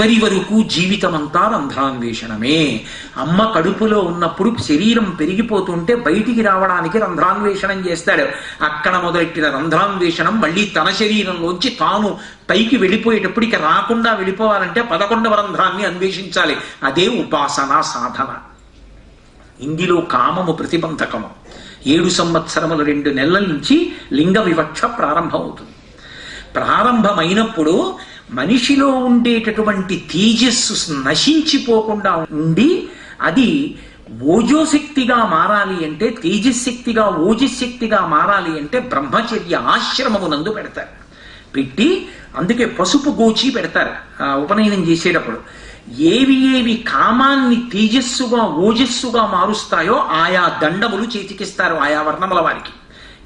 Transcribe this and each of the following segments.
చివరి వరకు జీవితమంతా రంధ్రాన్వేషణమే. అమ్మ కడుపులో ఉన్నప్పుడు శరీరం పెరిగిపోతుంటే బయటికి రావడానికి రంధ్రాన్వేషణం చేస్తాడు. అక్కడ మొదలెట్టిన రంధ్రాన్వేషణం మళ్ళీ తన శరీరంలోంచి తాను పైకి వెళ్ళిపోయేటప్పుడు ఇక రాకుండా వెళ్ళిపోవాలంటే పదకొండవ రంధ్రాన్ని అన్వేషించాలి. అదే ఉపాసన సాధన. ఇందులో కామము ప్రతిబంధకము. ఏడు సంవత్సరముల రెండు నెలల నుంచి లింగ వివక్ష ప్రారంభమవుతుంది. ప్రారంభమైనప్పుడు మనిషిలో ఉండేటటువంటి తేజస్సు నశించిపోకుండా ఉండి అది ఓజోశక్తిగా మారాలి అంటే తేజశక్తిగా ఓజశక్తిగా మారాలి అంటే బ్రహ్మచర్య ఆశ్రమమునందు పెడతారు. పెట్టి అందుకే పసుపు గోచి పెడతారు ఆ ఉపనయనం చేసేటప్పుడు. ఏవి ఏవి కామాన్ని తేజస్సుగా ఓజస్సుగా మారుస్తాయో ఆయా దండములు చేతికిస్తారు ఆయా వర్ణముల వారికి.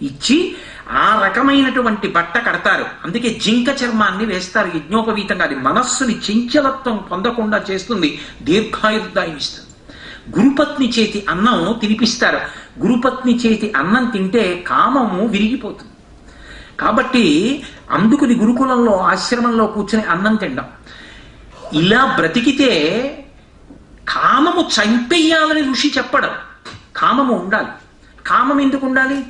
ఇచ్చి ఆ రకమైనటువంటి బట్ట కడతారు. అందుకే జింక చర్మాన్ని వేస్తారు యజ్ఞోపవీతంగా. అది మనస్సుని చంచలత్వం పొందకుండా చేస్తుంది. దీర్ఘాయుర్దాయం ఇస్తుంది గురుపత్ని చేతి అన్నం తినిపిస్తారు. గురుపత్ని చేతి అన్నం తింటే కామము విరిగిపోతుంది. కాబట్టి అందుకుని గురుకులంలో ఆశ్రమంలో కూర్చుని అన్నం తినడం ఇలా బ్రతికితే కామము చంపేయాలని ఋషి చెప్పడం. కామము ఉండాలి. కామం ఎందుకు ఉండాలి?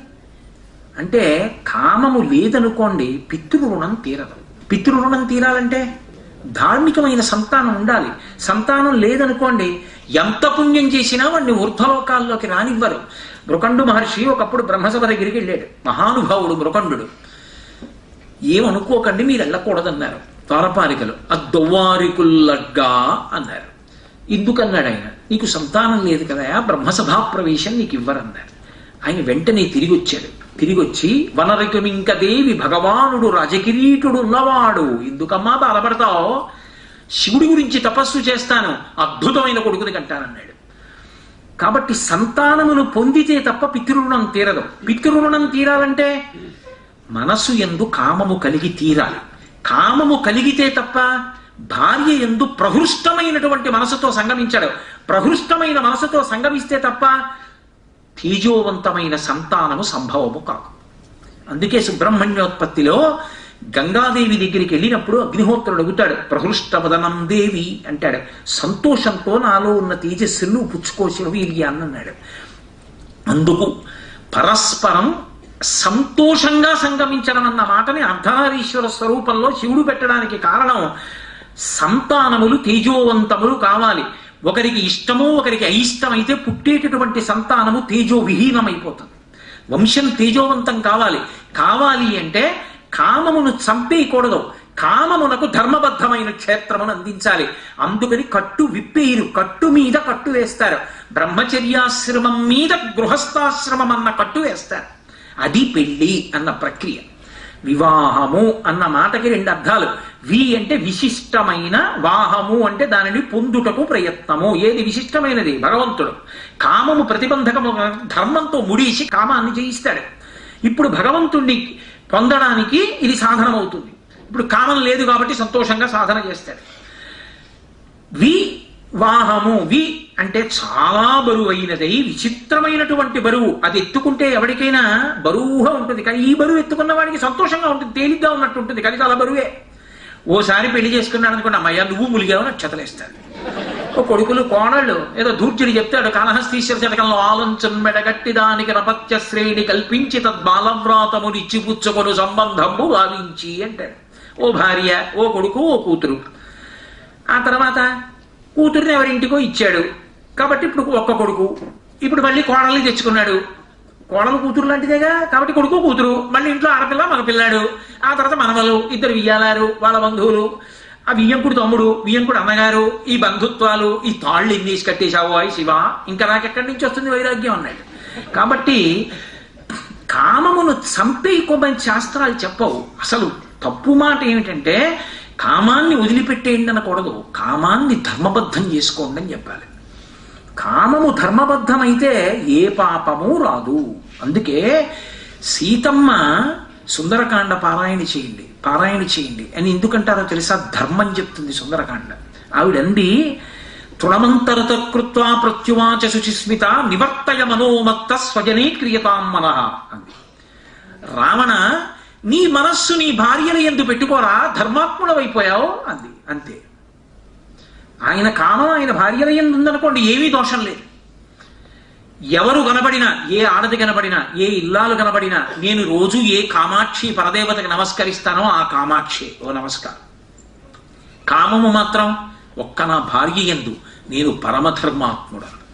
అంటే కామము లేదనుకోండి పితృరుణం తీరదు. పితృరుణం తీరాలంటే ధార్మికమైన సంతానం ఉండాలి. సంతానం లేదనుకోండి ఎంత పుణ్యం చేసినా వాడిని ఊర్ధలోకాల్లోకి రానివ్వరు. మృకండు మహర్షి ఒకప్పుడు బ్రహ్మసభ దగ్గరికి వెళ్ళాడు. మహానుభావుడు మృకండు. ఏమనుకోకండి మీరు వెళ్ళకూడదన్నారు. తారపాలికలు అద్దొవ్వారికుల్లగ్గా అన్నారు. ఎందుకన్నాడు ఆయన? నీకు సంతానం లేదు కదా బ్రహ్మసభా ప్రవేశం నీకు ఇవ్వరన్నారు. ఆయన వెంటనే తిరిగి వచ్చాడు. తిరిగొచ్చి వచ్చి వనరకుమింకదేవి భగవానుడు రాజకిరీటుడు ఉన్నవాడు. ఎందుకమ్మా బాధపడతావు? శివుడి గురించి తపస్సు చేస్తాను. అద్భుతమైన కొడుకుని కంటానన్నాడు. కాబట్టి సంతానమును పొందితే తప్ప పితృరుణం తీరదు. పితృరుణం తీరాలంటే మనసు ఎందు కామము కలిగి తీరాలి. కామము కలిగితే తప్ప భార్య ఎందు ప్రహృష్టమైనటువంటి మనసుతో సంగమించాడు. ప్రహృష్టమైన మనసుతో సంగమిస్తే తప్ప తేజోవంతమైన సంతానము సంభవము కాదు. అందుకే సుబ్రహ్మణ్యోత్పత్తిలో గంగాదేవి దగ్గరికి వెళ్ళినప్పుడు అగ్నిహోత్రుడు అడుగుతాడు ప్రహృష్టవదనం దేవి అంటాడు. సంతోషంతో నాలో ఉన్న తేజస్సును పుచ్చుకోసిన వీర్యాన్ని అన్నాడు అందుకు పరస్పరం సంతోషంగా సంగమించడం అన్న మాటని అర్ధనారీశ్వర స్వరూపంలో శివుడు పెట్టడానికి కారణం సంతానములు తేజోవంతములు కావాలి. ఒకరికి ఇష్టమో ఒకరికి అయిష్టమైతే పుట్టేటటువంటి సంతానము తేజో విహీనమైపోతుంది వంశం తేజోవంతం కావాలి. కావాలి అంటే కామమును చంపేయకూడదు. కామమునకు ధర్మబద్ధమైన క్షేత్రమును అందించాలి. అందుకని కట్టు విప్పేయరు. కట్టు మీద కట్టు వేస్తారు. బ్రహ్మచర్యాశ్రమం మీద గృహస్థాశ్రమం అన్న కట్టు వేస్తారు. అది పెళ్ళి అన్న ప్రక్రియ. వివాహము అన్న మాటకి రెండు అర్థాలు. వి అంటే విశిష్టమైన వాహము అంటే దానిని పొందుటకు ప్రయత్నము. ఏది విశిష్టమైనది? భగవంతుడు. కామము ప్రతిబంధకము ధర్మంతో ముడిసి కామాన్ని జయిస్తాడు. ఇప్పుడు భగవంతుణ్ణి పొందడానికి ఇది సాధనమవుతుంది. ఇప్పుడు కామం లేదు కాబట్టి సంతోషంగా సాధన చేస్తాడు. వి వాహము వి అంటే చాలా బరువైనది విచిత్రమైనటువంటి బరువు. అది ఎత్తుకుంటే ఎవరికైనా బరువుగా ఉంటుంది. కానీ ఈ బరువు ఎత్తుకున్న వాడికి సంతోషంగా ఉంటుంది తేలిగ్గా ఉన్నట్టు ఉంటుంది కానీ చాలా బరువే. ఓసారి పెళ్ళి చేసుకున్నాడు అనుకోండి అమ్మయ్య నువ్వు ములిగావు నక్షతలేస్తాడు ఓ కొడుకులు కోణళ్ళు ఏదో దూర్జుడు చెప్తాడు కాళహస్తీశ్వర శతకంలో ఆలోచన మెడగట్టి దానికి రపత్య శ్రేణి కల్పించి తద్బాలవ్రాతముని ఇచ్చిపుచ్చుకొను సంబంధము భావించి అంటాడు. ఓ భార్య ఓ కొడుకు ఓ కూతురు. ఆ తర్వాత కూతురిని ఎవరింటికో ఇచ్చాడు. కాబట్టి ఇప్పుడు ఒక్క కొడుకు. ఇప్పుడు మళ్ళీ కోడల్ని తెచ్చుకున్నాడు. కోడలు కూతురు లాంటిదేగా? కాబట్టి కొడుకు కూతురు. మళ్ళీ ఇంట్లో ఆడపిల్ల మగపిల్లాడు. ఆ తర్వాత మనవలు ఇద్దరు వియ్యాలారు వాళ్ళ బంధువులు. ఆ వియ్యంకుడు తమ్ముడు వియ్యంకుడు అన్నగారు ఈ బంధుత్వాలు ఈ తాళ్ళు ఎన్నేసి కట్టేశావు అయి శివ. ఇంకా నాకెక్కడి నుంచి వస్తుంది వైరాగ్యం అన్నాడు కాబట్టి కామమును చంపేయకోమని శాస్త్రాలు చెప్పవు. అసలు తప్పు మాట ఏమిటంటే కామాన్ని వదిలిపెట్టేయండి అనకూడదు. కామాన్ని ధర్మబద్ధం చేసుకోండి అని చెప్పాలి. కామము ధర్మబద్ధమైతే ఏ పాపము రాదు. అందుకే సీతమ్మ సుందరకాండ పారాయణ చేయండి పారాయణ చేయండి అని ఎందుకంటారో తెలుసా? ధర్మం చెప్తుంది సుందరకాండ. ఆవిడంది తృణమంతరత కృత్వా ప్రత్యువాచ శుచిస్మిత నివర్తయ మనోమత్త స్వజనే క్రియతాం మనః అంది. రావణ నీ మనస్సు నీ భార్యల ఎందు పెట్టుకోరా? ధర్మాత్ముడవైపోయావు అంది. అంతే. ఆయన కామం ఆయన భార్యల ఎందు ఉందనుకోండి ఏమీ దోషం లేదు. ఎవరు కనబడినా ఏ ఆడది కనబడినా ఏ ఇల్లాలు కనబడినా నేను రోజు ఏ కామాక్షి పరదేవతకి నమస్కరిస్తానో ఆ కామాక్షి. ఓ నమస్కారం. కామము మాత్రం ఒక్క నా భార్య ఎందు నేను పరమధర్మాత్ముడు.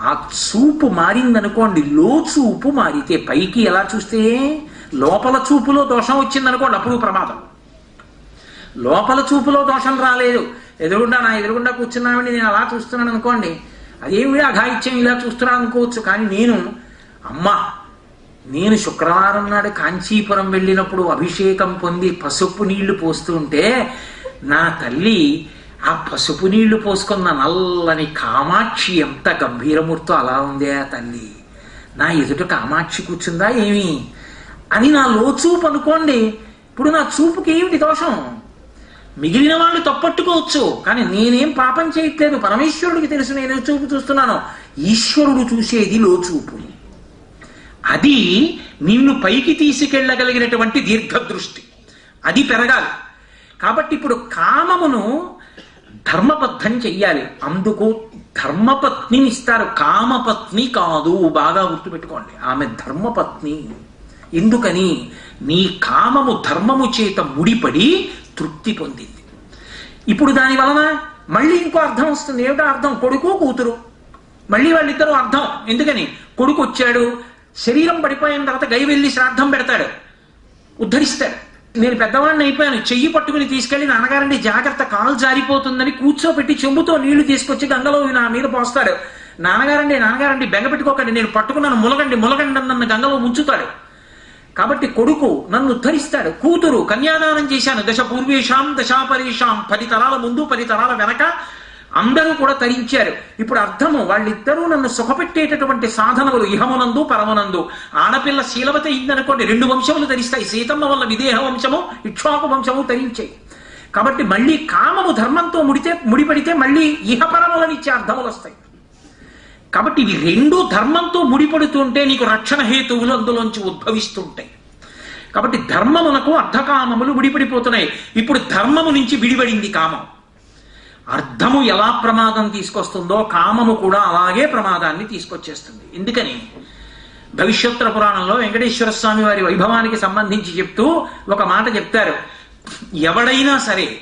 ఆ చూపు మారిందనుకోండి లో చూపు మారితే పైకి ఎలా చూస్తే లోపల చూపులో దోషం వచ్చిందనుకోండి అప్పుడు ప్రమాదం. లోపల చూపులో దోషం రాలేదు. ఎదురుగుండా నా ఎదురుగుండా కూర్చున్నామని నేను అలా చూస్తున్నాను అనుకోండి అదేమి అఘాయిత్యం ఇలా చూస్తున్నాను అనుకోవచ్చు. కానీ నేను అమ్మా నేను శుక్రవారం నాడు కాంచీపురం వెళ్ళినప్పుడు అభిషేకం పొంది పసుపు నీళ్ళు పోస్తుంటే నా తల్లి ఆ పసుపు నీళ్ళు పోసుకున్న నల్లని కామాక్షి ఎంత గంభీరమూర్తో అలా ఉందే ఆ తల్లి. నా ఎదుట కామాక్షి కూర్చుందా ఏమి? అని నా లోచూపు అనుకోండి. ఇప్పుడు నా చూపుకి ఏమిటి దోషం? మిగిలిన వాళ్ళు తప్పట్టుకోవచ్చు కానీ నేనేం పాపం చేయట్లేదు. పరమేశ్వరుడికి తెలుసు నేను చూపు చూస్తున్నాను. ఈశ్వరుడు చూసేది లోచూపు. అది నిన్ను పైకి తీసుకెళ్ళగలిగినటువంటి దీర్ఘదృష్టి. అది పెరగాలి. కాబట్టి ఇప్పుడు కామమును ధర్మబద్ధం చెయ్యాలి. అందుకు ధర్మపత్నిని ఇస్తారు. కామపత్ని కాదు. బాగా గుర్తుపెట్టుకోండి. ఆమె ధర్మపత్ని. ఎందుకని నీ కామము ధర్మము చేత ముడిపడి తృప్తి పొందింది. ఇప్పుడు దాని వలన మళ్ళీ ఇంకో అర్థం వస్తుంది. ఏమిటో అర్థం? కొడుకు కూతురు. మళ్ళీ వాళ్ళిద్దరూ అర్థం. ఎందుకని? కొడుకు వచ్చాడు శరీరం పడిపోయిన తర్వాత గై వెళ్ళి శ్రాద్ధం పెడతాడు. ఉద్ధరిస్తాడు. నేను పెద్దవాడిని అయిపోయాను. చెయ్యి పట్టుకుని తీసుకెళ్ళి నాన్నగారండి జాగ్రత్త. కాలు జారిపోతుందని కూర్చోపెట్టి చెంబుతో నీళ్ళు తీసుకొచ్చి గంగలో నా మీద పోస్తాడు. నాన్నగారండి నాన్నగారండి బెంగ పెట్టుకోకండి. నేను పట్టుకున్నాను ములగండి ములగండి నన్ను గంగలో ముంచుతాడు. కాబట్టి కొడుకు నన్ను ఉద్ధరిస్తాడు. కూతురు కన్యాదానం చేశాను. దశ పూర్వేషాం దశాపరేషాం పది తరాల ముందు పది తరాల వెనక అందరూ కూడా తరించారు. ఇప్పుడు అర్థము వాళ్ళిద్దరూ నన్ను సుఖపెట్టేటటువంటి సాధనములు ఇహమునందు పరమునందు. ఆడపిల్ల శీలవత ఇందనుకోండి రెండు వంశములు తరిస్తాయి సీతమ్మ వల్ల విదేహ వంశము ఇక్ష్వాకు వంశము ధరించాయి. కాబట్టి మళ్ళీ కామము ధర్మంతో ముడితే ముడిపడితే మళ్ళీ ఇహపరములనిచ్చే అర్థములు వస్తాయి కాబట్టి ఇవి రెండు ధర్మంతో ముడిపడుతుంటే నీకు రక్షణ హేతువులు అందులోంచి ఉద్భవిస్తుంటాయి. కాబట్టి ధర్మమునకు అర్ధకామములు ముడిపడిపోతున్నాయి. ఇప్పుడు ధర్మము నుంచి విడిపడింది కామం. అర్థము ఎలా ప్రమాదం తీసుకొస్తుందో కామము కూడా అలాగే ప్రమాదాన్ని తీసుకొచ్చేస్తుంది. ఎందుకని? భవిష్యోత్తర పురాణంలో వెంకటేశ్వర స్వామి వారి వైభవానికి సంబంధించి చెప్తూ ఒక మాట చెప్తారు. ఎవడైనా సరే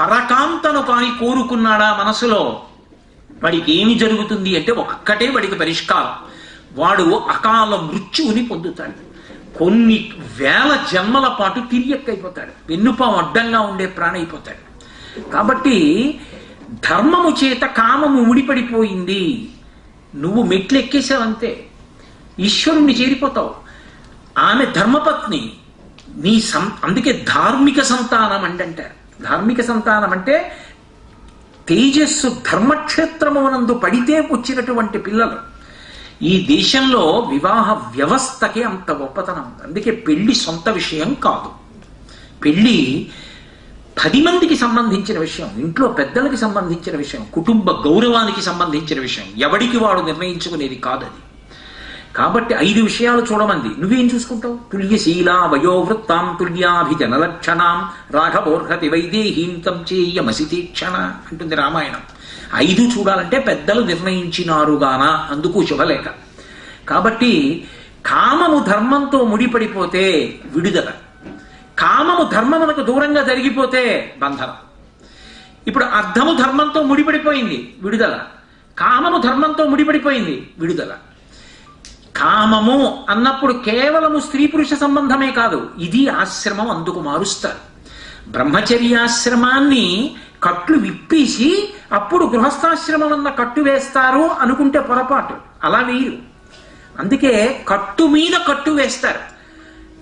పరకాంతను కాని కోరుకున్నాడా మనసులో? వాడికి ఏమి జరుగుతుంది అంటే ఒక్కటే వాడికి పరిష్కారం. వాడు అకాల మృత్యువుని పొందుతాడు. కొన్ని వేల జన్మల పాటు తిరియక్కైపోతాడు. వెన్నుపాం అడ్డంగా ఉండే ప్రాణ అయిపోతాడు కాబట్టి ధర్మము చేత కామము ముడిపడిపోయింది. నువ్వు మెట్లు ఎక్కేసావంతే ఈశ్వరుణ్ణి చేరిపోతావు. ఆమె ధర్మపత్ని నీ సం అందుకే ధార్మిక సంతానం అంటే అంటారు ధార్మిక సంతానం అంటే తేజస్సు ధర్మక్షేత్రమునందు పడితే వచ్చినటువంటి పిల్లలు ఈ దేశంలో వివాహ వ్యవస్థకి అంత గొప్పతనం. ఉంది అందుకే పెళ్ళి సొంత విషయం కాదు. పెళ్ళి పది మందికి సంబంధించిన విషయం ఇంట్లో పెద్దలకి సంబంధించిన విషయం కుటుంబ గౌరవానికి సంబంధించిన విషయం ఎవడికి వాడు నిర్ణయించుకునేది కాదు అది కాబట్టి ఐదు విషయాలు చూడమంది. నువ్వేం చూసుకుంటావు? తుల్యశీల వయోవృత్తాం తుల్యాభిజన లక్షణాం రాఘవోర్హతి వైదేహీం చేయమసి తీక్షణ అంటుంది రామాయణం. ఐదు చూడాలంటే పెద్దలు నిర్ణయించినారుగాన అందుకు శుభలేఖ. కాబట్టి కామము ధర్మంతో ముడిపడిపోతే విడుదల. కామము ధర్మమునకు దూరంగా జరిగిపోతే బంధనం. ఇప్పుడు అర్థము ధర్మంతో ముడిపడిపోయింది విడుదల. కామము ధర్మంతో ముడిపడిపోయింది విడుదల. కామము అన్నప్పుడు కేవలము స్త్రీ పురుష సంబంధమే కాదు. ఇది ఆశ్రమం అందుకు మారుస్తారు. బ్రహ్మచర్యాశ్రమాన్ని కట్లు విప్పేసి అప్పుడు గృహస్థాశ్రమం అన్న కట్టు వేస్తారు అనుకుంటే పొరపాటు. అలా వేయరు. అందుకే కట్టు మీద కట్టు వేస్తారు.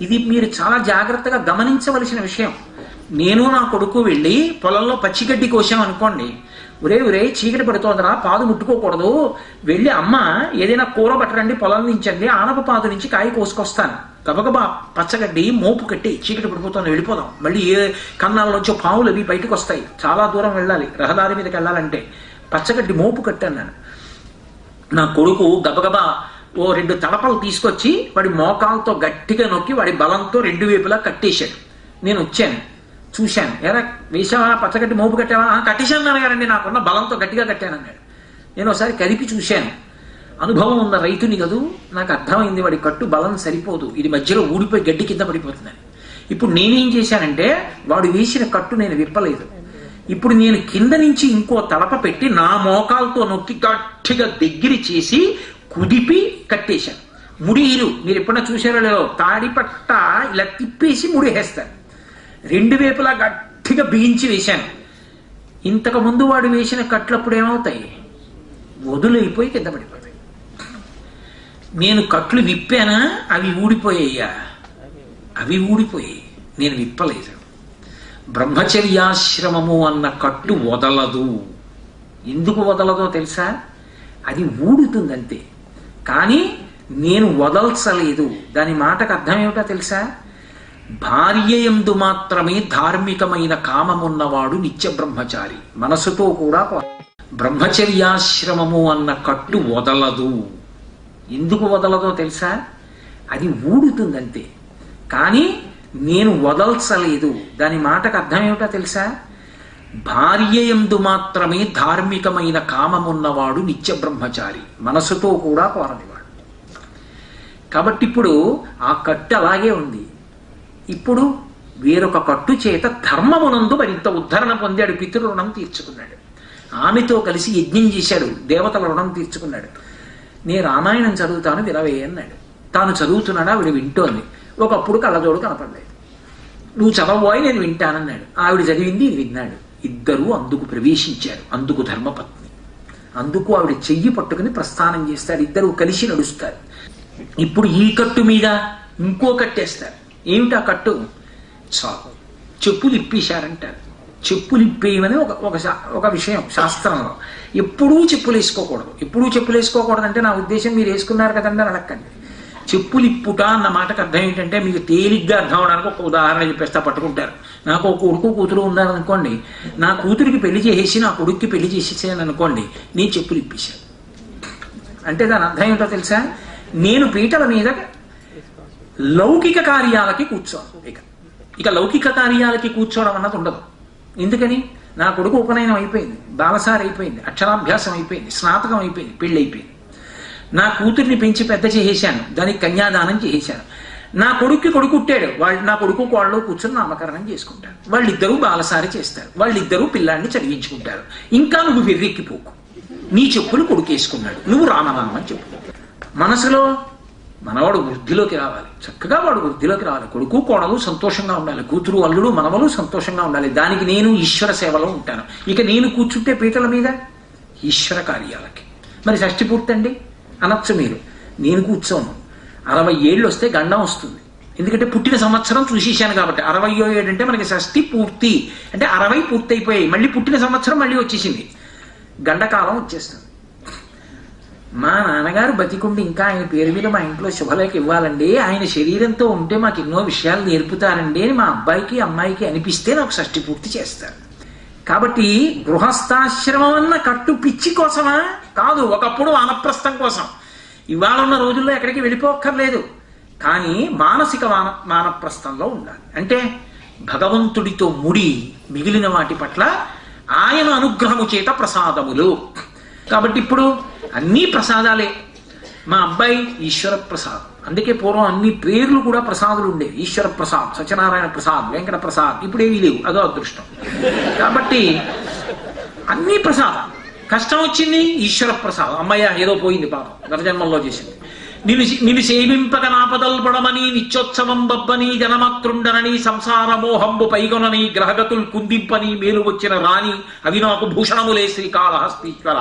ఇది మీరు చాలా జాగ్రత్తగా గమనించవలసిన విషయం. నేను నా కొడుకు వెళ్ళి పొలంలో పచ్చిగడ్డి కోసాం అనుకోండి. ఒరే ఒరే చీకటి పడుతోందిరా పాదు ముట్టుకోకూడదు. వెళ్ళి అమ్మ ఏదైనా కూర పట్టరండి పొలం నుంచండి ఆనప పాదు నుంచి కాయ కోసుకొస్తాను. గబగబా పచ్చగడ్డి మోపు కట్టి చీకటి పడిపోతుంది వెళ్ళిపోదాం. మళ్ళీ ఏ కన్నాల్లోంచో పావులు అవి బయటకు వస్తాయి. చాలా దూరం వెళ్ళాలి రహదారి మీదకి వెళ్ళాలంటే. పచ్చగడ్డి మోపు కట్టాను నేను నా కొడుకు గబగబా ఓ రెండు తడపలు తీసుకొచ్చి వాడి మోకాలతో గట్టిగా నొక్కి వాడి బలంతో రెండు వైపులా కట్టేశాడు. నేను వచ్చాను. చూశాను. ఎరా వేసావా? పచ్చగట్టి మోపు కట్టావా? "ఆ, కట్టేశాను నాన్నగారండి. నాకున్న బలంతో గట్టిగా కట్టానన్నాడు నేను ఒకసారి కదిపి చూశాను. అనుభవం ఉన్న రైతుని కదూ నాకు అర్థమైంది వాడి కట్టు బలం సరిపోదు. ఇది మధ్యలో ఊడిపోయి గడ్డి కింద పడిపోతుందని. ఇప్పుడు నేనేం చేశానంటే వాడు వేసిన కట్టు నేను విప్పలేదు. ఇప్పుడు నేను కింద నుంచి ఇంకో తలప పెట్టి నా మోకాలతో నొక్కి గట్టిగా దగ్గర చేసి కుదిపి కట్టేశాను. ముడి ఇరు మీరు ఎప్పుడన్నా చూసారో లేదో? తాడిపట్ట ఇలా తిప్పేసి ముడి వేస్తారు రెండు వైపులా గట్టిగా బిగించి వేశాను. ఇంతకు ముందు వాడు వేసిన కట్లప్పుడు ఏమవుతాయి? వదులైపోయి కింద పడిపోతాయి. నేను కట్లు విప్పానా? అవి ఊడిపోయాయ్యా అవి ఊడిపోయాయి. నేను విప్పలేదు. బ్రహ్మచర్యాశ్రమము అన్న కట్టు వదలదు. ఎందుకు వదలదో తెలుసా? అది ఊడుతుందంతే. కానీ నేను వదల్చలేదు. దాని మాటకు అర్థం ఏమిటో తెలుసా? భార్య ఎందు మాత్రమే ధార్మికమైన కామమున్నవాడు నిత్య బ్రహ్మచారి మనసుతో కూడా బ్రహ్మచర్యాశ్రమము అన్న కట్టు వదలదు. ఎందుకు వదలదో తెలుసా? అది ఊడుతుందంతే. కానీ నేను వదల్చలేదు. దాని మాటకు అర్థం ఏమిటో తెలుసా? భార్య ఎందు మాత్రమే ధార్మికమైన కామమున్నవాడు నిత్య బ్రహ్మచారి మనసుతో కూడా కోరనివాడు కాబట్టి ఇప్పుడు ఆ కట్టు అలాగే ఉంది. ఇప్పుడు వేరొక కట్టు చేత ధర్మమునందు మరింత ఉద్ధరణ పొందాడు పితృ రుణం తీర్చుకున్నాడు. ఆమెతో కలిసి యజ్ఞం చేశాడు. దేవతల రుణం తీర్చుకున్నాడు. నేను రామాయణం చదువుతాను వినవే అన్నాడు. తాను చదువుతున్నాడా ఆవిడ వింటోంది. ఒకప్పుడు కళ్ళజోడు కనపడలేదు. నువ్వు చదవబోయి నేను వింటానన్నాడు. ఆవిడ చదివింది విన్నాడు. ఇద్దరూ అందుకు ప్రవేశించారు. అందుకు ధర్మపత్ని. అందుకు ఆవిడ చెయ్యి పట్టుకుని ప్రస్థానం చేస్తాడు ఇద్దరు కలిసి నడుస్తారు. ఇప్పుడు ఈ కట్టు మీద ఇంకో కట్టేస్తారు. ఏమిటా కట్టు. చాలు. చెప్పులు ఇప్పేశారంటారు చెప్పులు ఇప్పేయమని ఒక ఒక ఒక విషయం శాస్త్రంలో. ఎప్పుడూ చెప్పులు వేసుకోకూడదు ఎప్పుడూ చెప్పులు వేసుకోకూడదు అంటే నా ఉద్దేశం మీరు వేసుకున్నారు కదండి అని చెప్పులు ఇప్పుట అన్న మాటకు అర్థం ఏంటంటే మీకు తేలిగ్గా అర్థం అవడానికి ఒక ఉదాహరణ చెప్పేస్తా పట్టుకుంటారు. నాకు ఒక కొడుకు కూతురు ఉన్నారనుకోండి నా కూతురికి పెళ్ళి చేసేసి నా కొడుక్కి పెళ్ళి చేసేసాను అనుకోండి నేను చెప్పులు ఇప్పేశాను అంటే దాని అర్థం ఏంటో తెలుసా? నేను పీటల మీద లౌకిక కార్యాలకి కూర్చోను ఇక ఇక లౌకిక కార్యాలకి కూర్చోవడం అన్నది ఉండదు. ఎందుకని? నా కొడుకు ఉపనయనం అయిపోయింది బాలసారి అయిపోయింది అక్షరాభ్యాసం అయిపోయింది స్నాతకం అయిపోయింది పెళ్ళి అయిపోయింది. నా కూతుర్ని పెంచి పెద్ద చేసేశాను దానికి కన్యాదానం చేసేశాను. నా కొడుక్కి కొడుకు పుట్టాడు వాళ్ళు నా కొడుకు కోళ్ళలో కూర్చొని నామకరణం చేసుకుంటారు వాళ్ళిద్దరూ బాలసారి చేస్తారు వాళ్ళిద్దరూ పిల్లాన్ని చదివించుకుంటారు. ఇంకా నువ్వు వెర్రెక్కిపోకు. నీ చెప్పులు కొడుకేసుకున్నాడు నువ్వు రామనామని చెప్పు. మనసులో మనవాడు వృద్ధిలోకి రావాలి. చక్కగా వాడు వృద్ధిలోకి రావాలి. కొడుకు కోడలు సంతోషంగా ఉండాలి. కూతురు అల్లుడు మనవలు సంతోషంగా ఉండాలి. దానికి నేను ఈశ్వర సేవలో ఉంటాను. ఇక నేను కూర్చుంటే పీటల మీద? ఈశ్వర కార్యాలకి. మరి షష్ఠి పూర్తి అండి అనొచ్చు మీరు. నేను కూర్చోను. అరవై ఏళ్ళు వస్తే గండం వస్తుంది. ఎందుకంటే పుట్టిన సంవత్సరం చూసేశాను కాబట్టి. అరవయో ఏడు అంటే మనకి షష్ఠి పూర్తి. అంటే అరవై పూర్తి అయిపోయాయి మళ్ళీ పుట్టిన సంవత్సరం మళ్ళీ వచ్చేసింది. గండకాలం వచ్చేస్తుంది. మా నాన్నగారు బతికుండి ఇంకా ఆయన పేరు మీద మా ఇంట్లో శుభలేఖ ఇవ్వాలండి. ఆయన శరీరంతో ఉంటే మాకు ఎన్నో విషయాలు నేర్పుతారండి అని మా అబ్బాయికి అమ్మాయికి అనిపిస్తే నాకు షష్టి పూర్తి చేస్తారు. కాబట్టి గృహస్థాశ్రమం అన్న కట్టు పిచ్చి కోసమా? కాదు ఒకప్పుడు వానప్రస్థం కోసం. ఇవాళ ఉన్న రోజుల్లో ఎక్కడికి వెళ్ళిపోక్కర్లేదు. కానీ మానసిక వాన వానప్రస్థంలో ఉండాలి. అంటే భగవంతుడితో ముడి మిగిలిన వాటి పట్ల ఆయన అనుగ్రహము చేత ప్రసాదములు. కాబట్టి ఇప్పుడు అన్నీ ప్రసాదాలే. మా అబ్బాయి ఈశ్వర ప్రసాద్ అందుకే పూర్వం అన్ని పేర్లు కూడా ప్రసాదులు ఉండేవి ఈశ్వర ప్రసాద్ సత్యనారాయణ ప్రసాద్ వెంకట ప్రసాద్ ఇప్పుడు ఏమీ లేవు. అదో అదృష్టం. కాబట్టి అన్నీ ప్రసాదం కష్టం వచ్చింది ఈశ్వర ప్రసాదం అమ్మయ్య ఏదో పోయింది పాపం. గత జన్మల్లో చేసింది. నిన్ను నిన్ను సేవింపక నాపదల్పడమని నిత్యోత్సవం బబ్బని జనమత్రుండనని సంసారమోహంబు పైగొనని గ్రహగతులు కుందింపని మేలు వచ్చిన రాణి అవి నాకు భూషణములే శ్రీకాళహస్తీశ్వర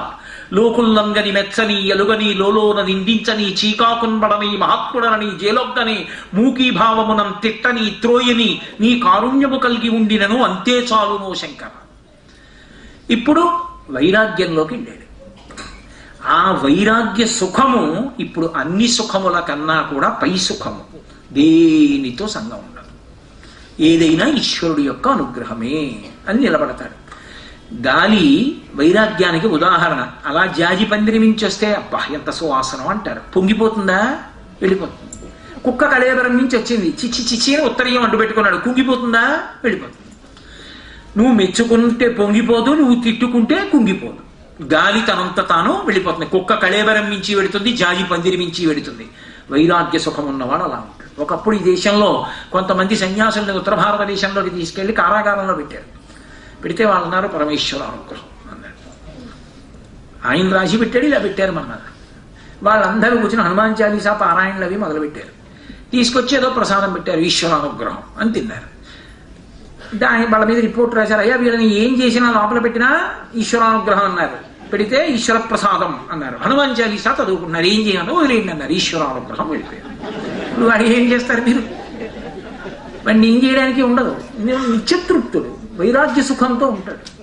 లోకుల్లంగని మెచ్చని ఎలుగని లోలోన నిందించని చీకాకున్బడని మహాత్ముడనని జేలొగ్గని మూకీ భావమునం తిట్టని త్రోయని నీ కారుణ్యము కలిగి ఉండినను అంతే చాలునో శంకర. ఇప్పుడు వైరాగ్యంలోకి వెళ్ళాడు ఆ వైరాగ్య సుఖము ఇప్పుడు అన్ని సుఖముల కన్నా కూడా పై సుఖము. దేనితో సంగం ఉండదు. ఏదైనా ఈశ్వరుడు యొక్క అనుగ్రహమే అని నిలబడతాడు. గాలి వైరాగ్యానికి ఉదాహరణ. అలా జాజి పందిరి మించి వస్తే అబ్బా ఎంత సువాసనం అంటారు. పొంగిపోతుందా? వెళ్ళిపోతుంది. కుక్క కళేబరం నుంచి వచ్చింది. చిచ్చి చిచ్చి అని ఉత్తరీయం అడ్డు పెట్టుకున్నాడు. కుంగిపోతుందా? వెళ్ళిపోతుంది. నువ్వు మెచ్చుకుంటే పొంగిపోదు నువ్వు తిట్టుకుంటే కుంగిపోదు. గాలి తనంత తాను వెళ్ళిపోతుంది. కుక్క కళేబరం మించి వెడుతుంది జాజి పందిరి మించి వెడుతుంది వైరాగ్య సుఖం ఉన్నవాడు అలా ఉంటాడు. ఒకప్పుడు ఈ దేశంలో కొంతమంది సన్యాసుల్ని ఉత్తర భారతదేశంలోకి తీసుకెళ్ళి కారాగారంలో పెట్టారు. పెడితే వాళ్ళు అన్నారు పరమేశ్వర అనుగ్రహం అన్నారు. ఆయన రాసి పెట్టాడు ఇలా పెట్టారు మన్నారు వాళ్ళందరూ కూర్చుని హనుమాన్ చాలీసా పారాయణలు అవి మొదలుపెట్టారు. తీసుకొచ్చి ఏదో ప్రసాదం పెట్టారు ఈశ్వర అనుగ్రహం అని తిన్నారు. దాని వాళ్ళ మీద రిపోర్ట్ రాశారు అయ్యా వీళ్ళని ఏం చేసినా లోపల పెట్టినా ఈశ్వరానుగ్రహం అన్నారు. పెడితే ఈశ్వర ప్రసాదం అన్నారు. హనుమాన్ చాలీసా చదువుకున్నారు ఏం చేయాలో వదిలేయండి అన్నారు. ఈశ్వరానుగ్రహం వెళ్ళిపోయారు. ఇప్పుడు వాడు ఏం చేస్తారు మీరు? వాడిని ఏం చేయడానికి ఉండదు. నిత్యతృప్తుడు వైరాగ్య సుఖంతో ఉంటాడు.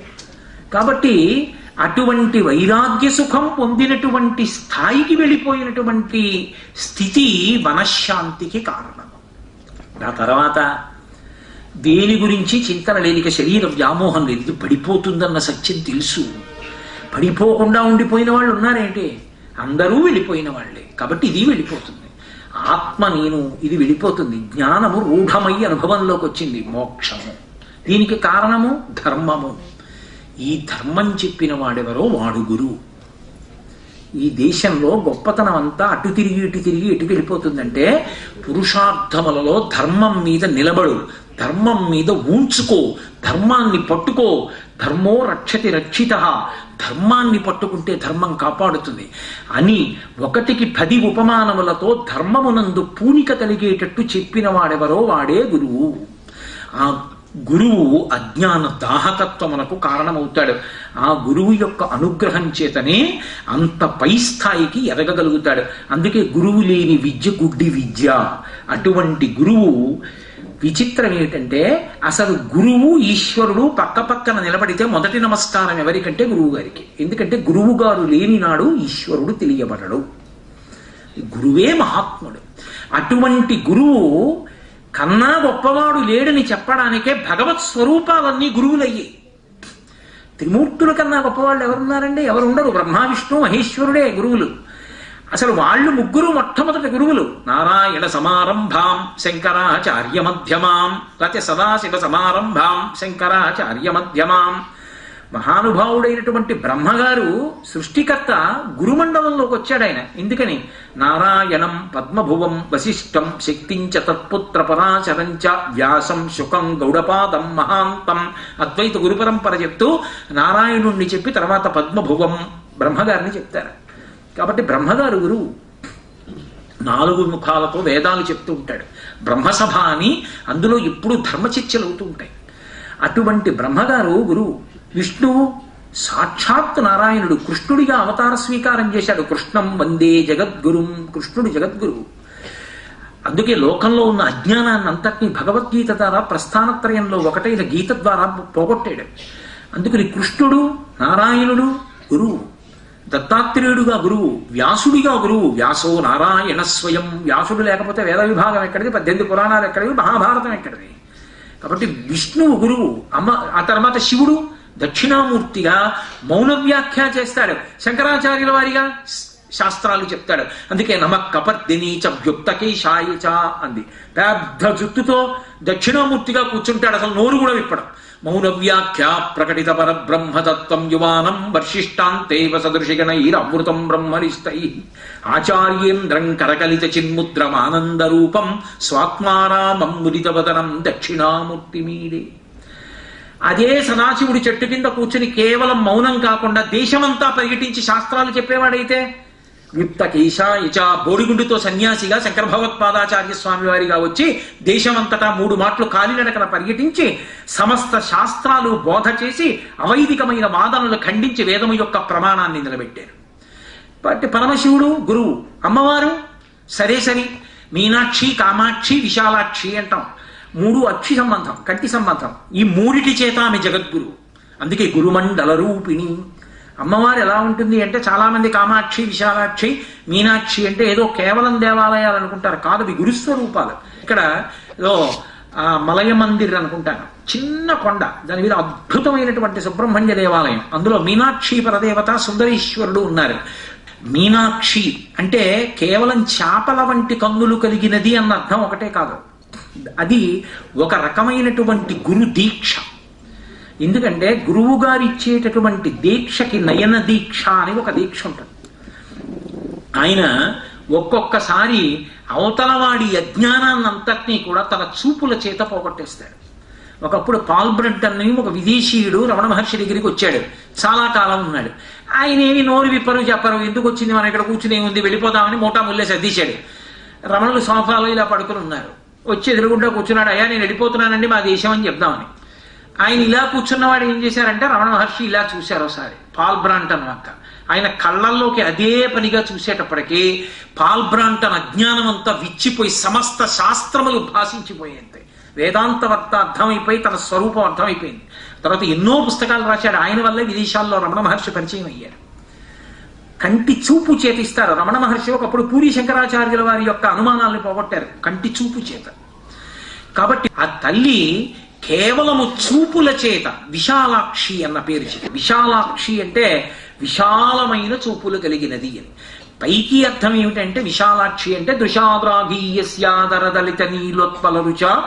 కాబట్టి అటువంటి వైరాగ్య సుఖం పొందినటువంటి స్థాయికి వెళ్ళిపోయినటువంటి స్థితి మనశ్శాంతికి కారణం. ఆ తర్వాత దేని గురించి చింతన లేనిక శరీర వ్యామోహం లేదు పడిపోతుందన్న సత్యం తెలుసు. పడిపోకుండా ఉండిపోయిన వాళ్ళు ఉన్నారేంటి? అందరూ వెళ్ళిపోయిన వాళ్ళే. కాబట్టి ఇది వెళ్ళిపోతుంది. ఆత్మ నేను ఇది వెళ్ళిపోతుంది. జ్ఞానము రూఢమై అనుభవంలోకి వచ్చింది. మోక్షము. దీనికి కారణము ధర్మము. ఈ ధర్మం చెప్పిన వాడెవరో? వాడు గురువు ఈ దేశంలో గొప్పతనం అంతా అటు తిరిగి ఇటు తిరిగి ఎటు వెళ్ళిపోతుందంటే పురుషార్థములలో ధర్మం మీద నిలబడు. ధర్మం మీద ఊంచుకో. ధర్మాన్ని పట్టుకో. ధర్మో రక్షతి రక్షిత. ధర్మాన్ని పట్టుకుంటే ధర్మం కాపాడుతుంది. అని ఒకటికి పది ఉపమానములతో ధర్మమునందు పూనిక కలిగేటట్టు చెప్పిన వాడెవరో వాడే గురువు. ఆ గురువు అజ్ఞాన దాహకత్వమునకు కారణమవుతాడు. ఆ గురువు యొక్క అనుగ్రహం చేతనే అంత పై స్థాయికి ఎదగగలుగుతాడు. అందుకే గురువు లేని విద్య గుడ్డి విద్య. అటువంటి గురువు విచిత్రం ఏమిటంటే అసలు గురువు ఈశ్వరుడు పక్క పక్కన నిలబడితే మొదటి నమస్కారం ఎవరికంటే గురువు గారికి ఎందుకంటే గురువు గారు లేనినాడు ఈశ్వరుడు తెలియబడడు. గురువే మహాత్ముడు. అటువంటి గురువు కన్నా గొప్పవాడు లేడని చెప్పడానికే భగవత్ స్వరూపాలన్నీ గురువులయ్యాయి త్రిమూర్తుల కన్నా గొప్పవాళ్ళు ఎవరున్నారండి? ఎవరు ఉండరు బ్రహ్మ విష్ణు మహేశ్వరుడే గురువులు. అసలు వాళ్ళు ముగ్గురు మొట్టమొదటి గురువులు. నారాయణ సమారంభాం శంకరాచార్య మధ్యమాం లేకపోతే సదాశివ సమారంభాం శంకరాచార్య మధ్యమాం. మహానుభావుడైనటువంటి బ్రహ్మగారు సృష్టికర్త గురుమండలంలోకి వచ్చాడు ఆయన. ఎందుకని? నారాయణం పద్మభువం వశిష్టం శక్తించ తత్పుత్ర పరాశరంచ వ్యాసం శుకం గౌడపాదం మహాంతం. అద్వైత గురుపరంపర చెప్తూ నారాయణుణ్ణి చెప్పి తర్వాత పద్మభువం బ్రహ్మగారిని చెప్తారు. కాబట్టి బ్రహ్మగారు గురువు నాలుగు ముఖాలతో వేదాలు చెప్తూ ఉంటాడు. బ్రహ్మసభ అని అందులో ఎప్పుడూ ధర్మచర్చలు అవుతూ ఉంటాయి. అటువంటి బ్రహ్మగారు గురువు విష్ణువు సాక్షాత్ నారాయణుడు కృష్ణుడిగా అవతార స్వీకారం చేశాడు. కృష్ణం వందే జగద్గురుం కృష్ణుడు జగద్గురువు అందుకే లోకంలో ఉన్న అజ్ఞానాన్ని అంతటినీ భగవద్గీత ద్వారా ప్రస్థానత్రయంలో ఒకటైన గీత ద్వారా పోగొట్టాడు. అందుకని కృష్ణుడు నారాయణుడు గురువు. దత్తాత్రేయుడుగా గురువు వ్యాసుడిగా గురువు వ్యాసో నారాయణ స్వయం వ్యాసుడు లేకపోతే వేద విభాగం ఎక్కడిది? పద్దెనిమిది పురాణాలు ఎక్కడివి? మహాభారతం ఎక్కడిది? కాబట్టి విష్ణువు గురువు అమ్మ ఆ తర్వాత శివుడు దక్షిణామూర్తిగా మౌన వ్యాఖ్య చేస్తాడు. శంకరాచార్యుల వారిగా శాస్త్రాలు చెప్తాడు. అందుకే నమ కపర్దిని చ వ్యుక్తకేశాయ చ అంది. పెద్ద జుత్తుతో దక్షిణామూర్తిగా కూర్చుంటాడు. అసలు నోరు కూడా విప్పడం. మౌనవ్యాఖ్యా ప్రకటిత పర బ్రహ్మతత్వం యువానం వర్షిష్టాంతేవ సదృశిగణైరవృతం బ్రహ్మనిష్టై. ఆచార్యేంద్రం కరకలిత చిన్ముద్రమానంద రూపం స్వాత్మారామం ముదితవదనం దక్షిణామూర్తిమీడే అదే సదాశివుడి చెట్టు కింద కూర్చుని కేవలం మౌనం కాకుండా దేశమంతా పర్యటించి శాస్త్రాలు చెప్పేవాడైతే యుక్త కేశాయచ బోడిగుండుతో సన్యాసిగా శంకర భగవత్పాదాచార్య స్వామి వారిగా వచ్చి దేశమంతటా మూడు మాటలు కాలినడకన పర్యటించి సమస్త శాస్త్రాలు బోధ చేసి అవైదికమైన వాదనలు ఖండించి వేదము యొక్క ప్రమాణాన్ని నిలబెట్టారు. బట్టి పరమశివుడు గురువు అమ్మవారు సరే సరి మీనాక్షి కామాక్షి విశాలాక్షి అంటాం. మూడు అక్షి సంబంధం కంటి సంబంధం. ఈ మూడిటి చేత ఆమె జగద్గురు. అందుకే గురుమండల రూపిణి. అమ్మవారు ఎలా ఉంటుంది అంటే చాలామంది కామాక్షి విశాలాక్షి మీనాక్షి అంటే ఏదో కేవలం దేవాలయాలు అనుకుంటారు కాదు అవి గురుస్వరూపాలు. ఇక్కడ ఏదో మలయ మందిర్ అనుకుంటాను. చిన్న కొండ దాని మీద అద్భుతమైనటువంటి సుబ్రహ్మణ్య దేవాలయం. అందులో మీనాక్షి పరదేవత సుందరీశ్వరుడు ఉన్నారు. మీనాక్షి అంటే కేవలం చేపల వంటి కన్నులు కలిగినది అన్న అర్థం ఒకటే కాదు. అది ఒక రకమైనటువంటి గురు దీక్ష. ఎందుకంటే గురువు గారు ఇచ్చేటటువంటి దీక్షకి నయన దీక్ష అని ఒక దీక్ష ఉంటుంది. ఆయన ఒక్కొక్కసారి అవతలవాడి అజ్ఞానాన్నంతటినీ కూడా తన చూపుల చేత పోగొట్టేస్తాడు. ఒకప్పుడు పాల్ బ్రంటన్ అని ఒక విదేశీయుడు రమణ మహర్షి దగ్గరికి వచ్చాడు. చాలా కాలం ఉన్నాడు. ఆయన ఏమి నోరు విప్పరు చెప్పరు ఎందుకు వచ్చింది మనం ఇక్కడ కూర్చుని ఉంది వెళ్ళిపోదామని మోటా ముల్లే సర్దీశాడు. రమణులు సోఫాలో ఇలా పడుకుని ఉన్నారు. వచ్చి ఎదురుగుండా కూర్చున్నాడు అయ్యా నేను వెళ్ళిపోతున్నానండి మా దేశం అని చెప్దామని. ఆయన ఇలా కూర్చున్నవాడు ఏం చేశారంటే రమణ మహర్షి ఇలా చూశారు ఒకసారి. పాల్ బ్రాంటన్ వంక ఆయన కళ్ళల్లోకి అదే పనిగా చూసేటప్పటికీ పాల్ బ్రాంటన్ అజ్ఞానం అంతా విచ్చిపోయి సమస్త శాస్త్రములు భాషించిపోయింది వేదాంతవర్త అర్థమైపోయి తన స్వరూపం అర్థమైపోయింది. తర్వాత ఎన్నో పుస్తకాలు రాశాడు. ఆయన వల్లే విదేశాల్లో రమణ మహర్షి పరిచయం అయ్యారు కంటి చూపు చేతిస్తారు రమణ మహర్షి ఒకప్పుడు పూరి శంకరాచార్యుల వారి యొక్క అనుమానాలను పోగొట్టారు. కంటి చూపు చేత. కాబట్టి ఆ తల్లి కేవలము చూపుల చేత విశాలాక్షి అన్న పేరు చేత విశాలాక్షి అంటే విశాలమైన చూపులు కలిగినది అని. పైకి అర్థం ఏమిటంటే విశాలాక్షి అంటే దృశాద్రాఘీయస్యాదరదలిత నీలోత్పల రుచ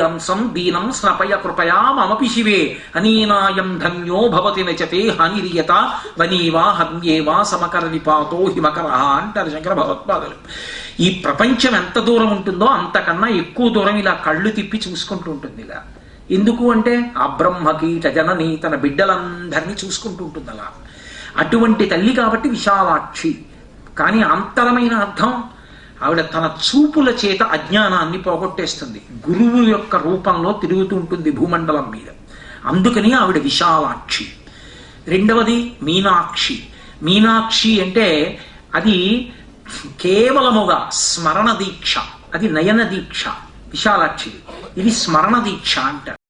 అంశం దీనం స్నపయ కృపయా మమపి శివే అనీనాయం ధన్యో భవతి నచతే హనిరియత వనీవా హన్యేవా సమకర నిపాతో హిమకర అంటారు శంకర భగవత్పాదులు. ఈ ప్రపంచం ఎంత దూరం ఉంటుందో అంతకన్నా ఎక్కువ దూరం ఇలా కళ్ళు తిప్పి చూసుకుంటూ ఉంటుంది ఇలా ఎందుకు అంటే ఆ బ్రహ్మకీట జనని తన బిడ్డలందరినీ చూసుకుంటూ ఉంటుంది అలా అటువంటి తల్లి కాబట్టి విశాలాక్షి. కానీ అంతరమైన అర్థం ఆవిడ తన చూపుల చేత అజ్ఞానాన్ని పోగొట్టేస్తుంది. గురువు యొక్క రూపంలో తిరుగుతూ ఉంటుంది భూమండలం మీద. అందుకని ఆవిడ విశాలాక్షి. రెండవది మీనాక్షి. మీనాక్షి అంటే అది కేవలముగా స్మరణ దీక్ష. అది నయన దీక్ష. విశాలాక్షి ఇది స్మరణ దీక్ష అంటారు.